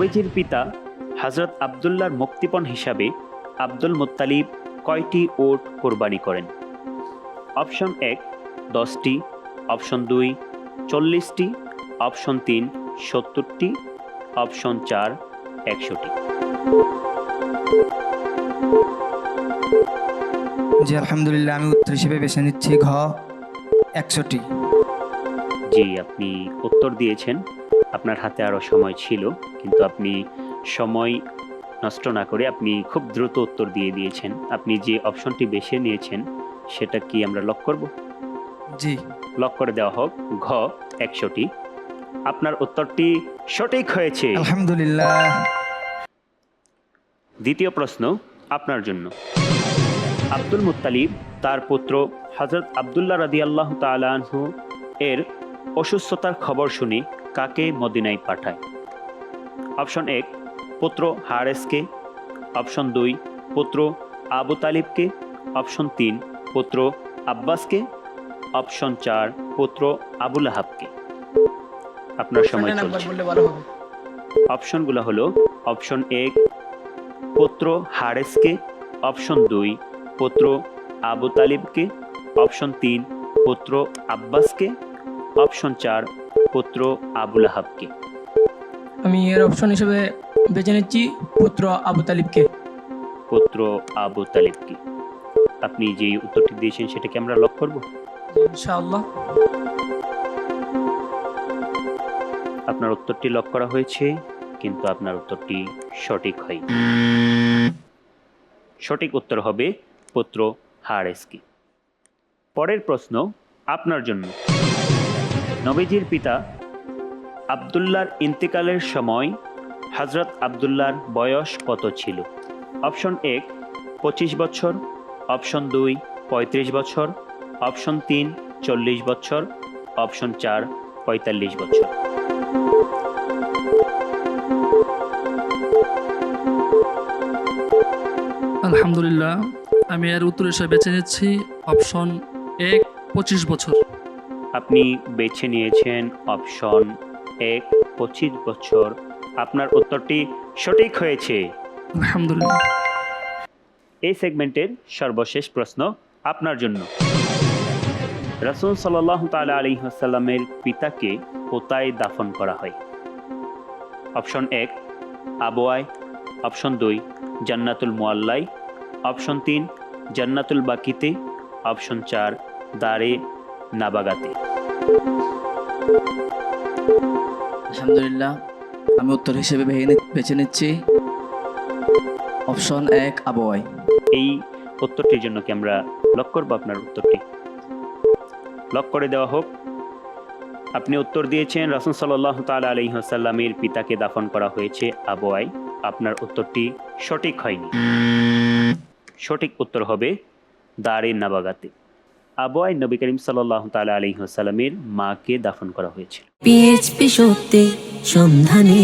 নবীজির পিতা হজরত আবদুল্লার মুক্তিপণ হিসাবে আব্দুল মুত্তালিব কয়টি ওট কোরবানি করেন? অপশন এক দশটি। অপশন দুই চল্লিশটি। অপশন তিন সত্তরটি। অপশন চার একশোটি। জি আলহামদুলিল্লাহ আমি উত্তর হিসেবে বেছে নিচ্ছি ঘ একশোটি। জি আপনি উত্তর দিয়েছেন। আপনার হাতে আরও সময় ছিল কিন্তু আপনি সময় নষ্ট না করে আপনি খুব দ্রুত উত্তর দিয়ে দিয়েছেন। আপনি যে অপশনটি বেছে নিয়েছেন সেটা কি আমরা লক করব? জি। লক করে দেওয়া হোক ঘ একশোটি। আপনার উত্তরটি সঠিক হয়েছে। আলহামদুলিল্লাহ। দ্বিতীয় প্রশ্ন আপনার জন্য। আব্দুল মুত্তালিব তার পুত্র হজরত আবদুল্লাহ রাদি আল্লাহ তালাহু এর অসুস্থতার খবর শুনে কাকে মদিনায় পাঠায়? অপশন এক পুত্র হারেসকে। অপশন দুই পুত্র আবু তালিবকে। অপশন তিন পুত্র আব্বাসকে। অপশন চার পুত্র আবুল আহাবকে আপনার সময় চলছে। অপশনগুলো হলো অপশন এক পুত্র হারেসকে। অপশন দুই পুত্র আবু তালিবকে। অপশন তিন পুত্র আব্বাসকে। অপশন চার পুত্র আবুল আহাবকে। আমি এর অপশন হিসেবে বেছে নিচ্ছি পুত্র আবু তালিবকে। পুত্র আবু তালিবকে। আপনি যে উত্তরটি দিয়েছেন সেটাকে আমরা লক করব? ইনশাআল্লাহ। আপনার উত্তরটি লক করা হয়েছে কিন্তু আপনার উত্তরটি সঠিক হয় সঠিক উত্তর হবে পুত্র হারেসকি। পরের প্রশ্ন আপনার জন্য। নবীজির পিতা আবদুল্লার ইন্তেকালের সময় হজরত আবদুল্লার বয়স কত ছিল? অপশন এক, পঁচিশ বছর। অপশন দুই, পঁয়ত্রিশ বছর। অপশন তিন, চল্লিশ বছর। অপশন চার, পঁয়তাল্লিশ বছর। আলহামদুলিল্লাহ, আমি এর উত্তর হিসেবে বেছে নিচ্ছি অপশন এক, পঁচিশ বছর। আপনি বেছে নিয়েছেন অপশন এক পঁচিশ বছর। আপনার উত্তরটি সঠিক হয়েছে। আলহামদুলিল্লাহ। এই সেগমেন্টের সর্বশেষ প্রশ্ন আপনার জন্য। রাসুল সাল্লাহ তালা আলী হাসাল্লামের পিতাকে কোথায় দাফন করা হয়? অপশন এক আবোয়ায় অপশন দুই জান্নাতুল মোয়াল্লাই অপশন তিন জান্নাতুল বাকিতে। অপশন চার দারে নাবাগাতে। আলহামদুলিল্লাহ আমি উত্তর হিসেবে বেছে নিচ্ছি অপশন এক আবহাওয়ায়। এই উত্তরটির জন্য কি আমরা লক করব আপনার উত্তরটি? লক করে দেওয়া হোক। আপনি উত্তর দিয়েছেন রাসুল সাল্লাহ তাল আলহিহাসাল্লামের পিতাকে দাফন করা হয়েছে আবোয়ায় আপনার উত্তরটি সঠিক হয়নি। সঠিক উত্তর হবে দারে নাবাগাতে। আবোয়ায় নবী করিম সাল্লাহ আলী হাসালামের মাকে দাফন করা হয়েছিল। পিএইচপি সত্যি সন্ধানে